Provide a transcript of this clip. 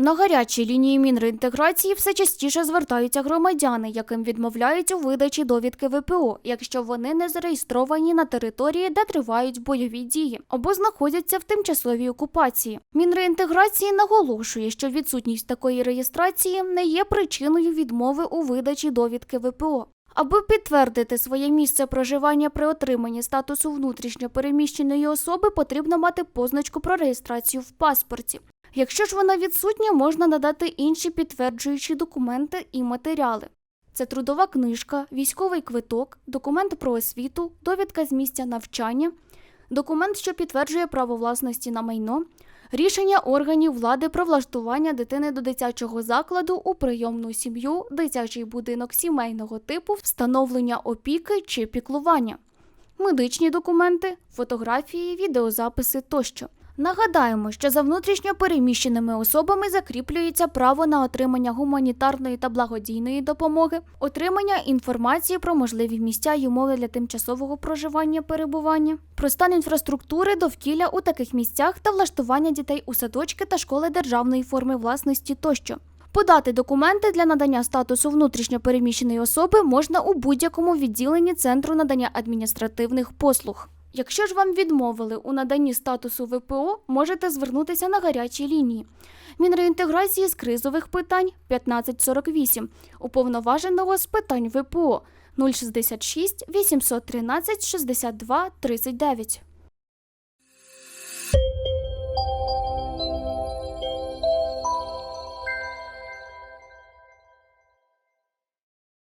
На гарячій лінії мінреінтеграції все частіше звертаються громадяни, яким відмовляють у видачі довідки ВПО, якщо вони не зареєстровані на території, де тривають бойові дії, або знаходяться в тимчасовій окупації. Мінреінтеграції наголошує, що відсутність такої реєстрації не є причиною відмови у видачі довідки ВПО. Аби підтвердити своє місце проживання при отриманні статусу внутрішньо переміщеної особи, потрібно мати позначку про реєстрацію в паспорті. Якщо ж вона відсутня, можна надати інші підтверджуючі документи і матеріали. Це трудова книжка, військовий квиток, документ про освіту, довідка з місця навчання, документ, що підтверджує право власності на майно, рішення органів влади про влаштування дитини до дитячого закладу у прийомну сім'ю, дитячий будинок сімейного типу, встановлення опіки чи піклування, медичні документи, фотографії, відеозаписи тощо. Нагадаємо, що за внутрішньо переміщеними особами закріплюється право на отримання гуманітарної та благодійної допомоги, отримання інформації про можливі місця й умови для тимчасового проживання перебування, про стан інфраструктури, довкілля у таких місцях та влаштування дітей у садочки та школи державної форми власності тощо. Подати документи для надання статусу внутрішньо переміщеної особи можна у будь-якому відділенні Центру надання адміністративних послуг. Якщо ж вам відмовили у наданні статусу ВПО, можете звернутися на гарячі лінії. Мінреінтеграції з кризових питань 1548, уповноваженого з питань ВПО 066 813 62 39.